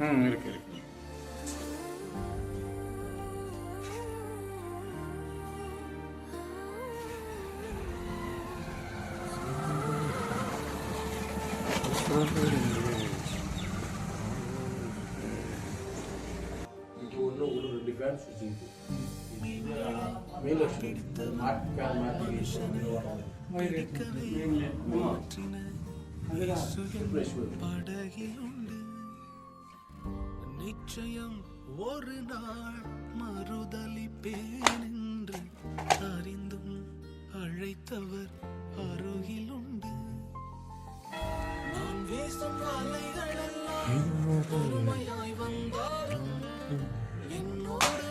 ம் இருக்கு இருக்கு. இது ஒன்று நிச்சயம் ஒரு நாள் மறுதலிப்பேன் என்று அறிந்தும் அழைத்தவர் அருகிலுண்டு. நான் வீசும் அலைகளெல்லாம் பொறுமையாய் வந்தாலும் என்னோடு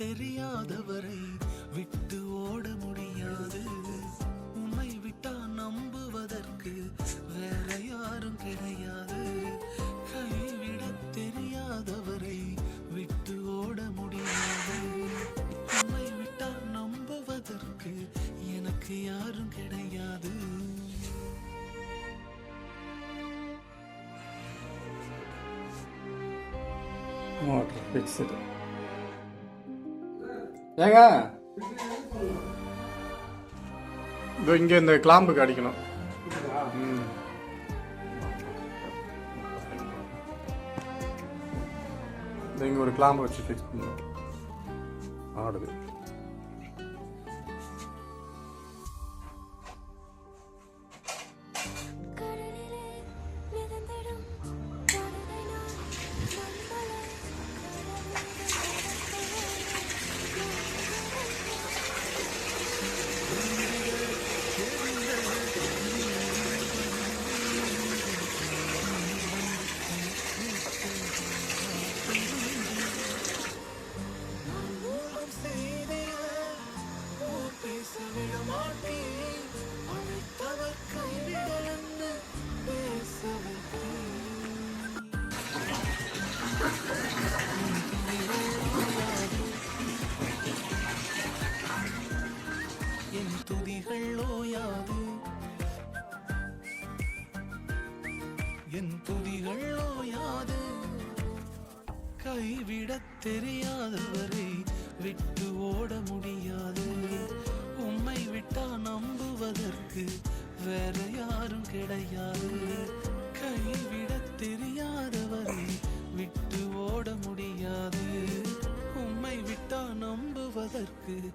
தெரியாதவரை விட்டு ஓட முடியாது. உன்னை விட்டா நம்புவதற்கு வேற யாரும் கிடையாது. கைவிட தெரியாதவரை விட்டு ஓட முடியாது. உன்னை விட்டா நம்புவதற்கு எனக்கு யாரும் கிடையாது. வாட்டர் ஃபிக்ஸ்டு ஏங்க? இதோ இங்கே இந்த கிளாம்புக்கு அடிக்கணும் இங்கே ஒரு கிளாம்பு வச்சு ஃபிக்ஸ் பண்ணணும் ஆடுது. கைவிடத் தெரியாதவரை விட்டு ஓட முடியாது. உம்மை விட்டா நம்புவதற்கு வேற யாரும் கிடையாது. கைவிட தெரியாதவரை விட்டு ஓட முடியாது. உம்மை விட்டா நம்புவதற்கு